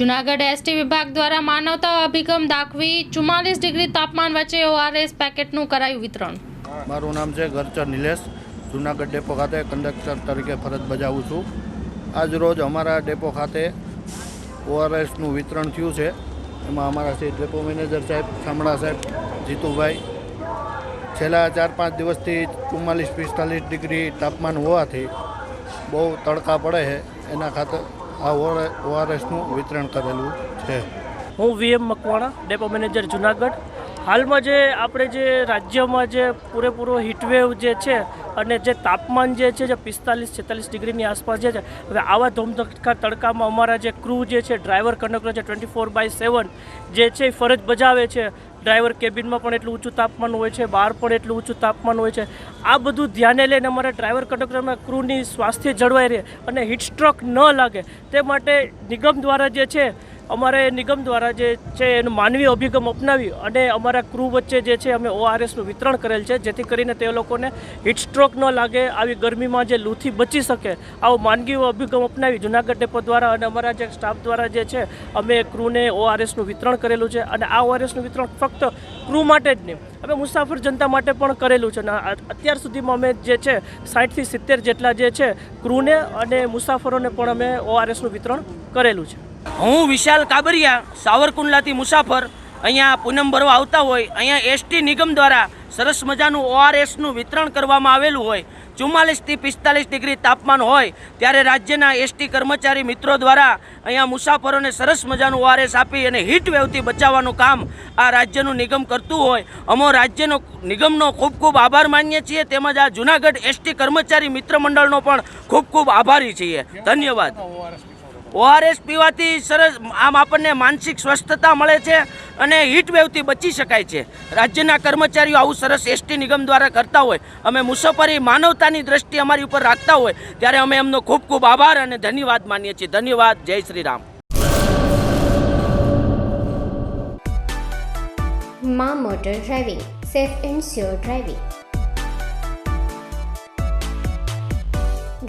Junagadh ST વિભાગ દ્વારા માનવતા અભિગમ દાખવી ચુમ્માલીસ ડિગ્રી તાપમાન વચ્ચે ઓઆરએસ પેકેટનું કરાયું વિતરણ. મારું નામ છે ગરચર નિલેશ. જુનાગઢ ડેપો ખાતે કંડક્ટર તરીકે ફરજ બજાવું છું. આજ રોજ અમારા ડેપો ખાતે ઓઆરએસનું વિતરણ થયું છે. એમાં અમારા શ્રી ડેપો મેનેજર સાહેબ શામળા સાહેબ, જીતુભાઈ. છેલ્લા ચાર પાંચ દિવસથી ચુમ્માલીસ પિસ્તાલીસ ડિગ્રી તાપમાન હોવાથી બહુ તડકા પડે છે. એના ખાતર આ ઓઆરએસનું વિતરણ કરેલું છે. હું VM Makwana depot manager Junagadh. હાલમાં જે આપણે જે રાજ્યમાં જે પૂરેપૂરો હીટવેવ જે છે અને જે તાપમાન જે છે જે પિસ્તાલીસ, છેતાલીસ ડિગ્રીની આસપાસ જે છે, હવે આવા ધોમધકા તડકામાં અમારા જે ક્રૂ જે છે ડ્રાઈવર કંડક્ટર છે ટ્વેન્ટી ફોર બાય સેવન જે છે એ ફરજ બજાવે છે. ડ્રાઈવર કેબિનમાં પણ એટલું ઊંચું તાપમાન હોય છે, બહાર પણ એટલું ઊંચું તાપમાન હોય છે. આ બધું ધ્યાને લઈને અમારા ડ્રાઈવર કંડક્ટરમાં ક્રૂની સ્વાસ્થ્ય જળવાઈ રહે અને હીટ સ્ટ્રોક ન લાગે. તે માટે નિગમ દ્વારા જે છે અમારે નિગમ દ્વારા જે છે એનું માનવીય અભિગમ અપનાવી અને અમારા ક્રૂ વચ્ચે જે છે અમે ઓઆરએસનું વિતરણ કરેલ છે, જેથી કરીને તે લોકોને હિટસ્ટ્રોક ન લાગે, આવી ગરમીમાં જે લૂથી બચી શકે, આવો માનવીય અભિગમ અપનાવી જુનાગઢ ડેપો દ્વારા અને અમારા જે સ્ટાફ દ્વારા જે છે અમે ક્રૂને ઓઆરએસનું વિતરણ કરેલું છે અને આ ઓઆરએસનું વિતરણ ફક્ત ક્રૂ માટે જ નહીં, અમે મુસાફર જનતા માટે પણ કરેલું છે અને અત્યાર સુધીમાં અમે જે છે સાઠથી સિત્તેર જેટલા જે છે ક્રૂને અને મુસાફરોને પણ અમે ઓઆરએસનું વિતરણ કરેલું છે. હું વિશાલ કાબરિયા, સાવરકુંડલાથી મુસાફર. અહીંયા પૂનમ ભરવા આવતા હોય, અહીંયા એસટી નિગમ દ્વારા સરસ મજાનું ઓઆરએસનું વિતરણ કરવામાં આવેલું હોય. ચુમ્માલીસથી પિસ્તાલીસ ડિગ્રી તાપમાન હોય, ત્યારે રાજ્યના એસટી કર્મચારી મિત્રો દ્વારા અહીંયા મુસાફરોને સરસ મજાનું ઓઆરએસ આપી અને વેવથી બચાવવાનું કામ આ રાજ્યનું નિગમ કરતું હોય. અમો રાજ્યનો, નિગમનો ખૂબ ખૂબ આભાર માનીએ છીએ, તેમજ આ જુનાગઢ એસટી કર્મચારી મિત્ર મંડળનો પણ ખૂબ ખૂબ આભારી છીએ. ધન્યવાદ. ઓઆરએસ પીવાથી સરસ આમ આપણને માનસિક સ્વસ્થતા મળે છે અને વેવથી બચી શકાય છે. રાજ્યના કર્મચારીઓ આવું સરસ એસટી નિગમ દ્વારા કરતા હોય, અમે મુસાફરી માનવતાની દ્રષ્ટિ અમારી ઉપર રાખતા હોય, ત્યારે અમે એમનો ખૂબ ખૂબ આભાર અને ધન્યવાદ માનીએ છીએ. ધન્યવાદ. જય શ્રી રામ. મા motor driving, safe and sure driving.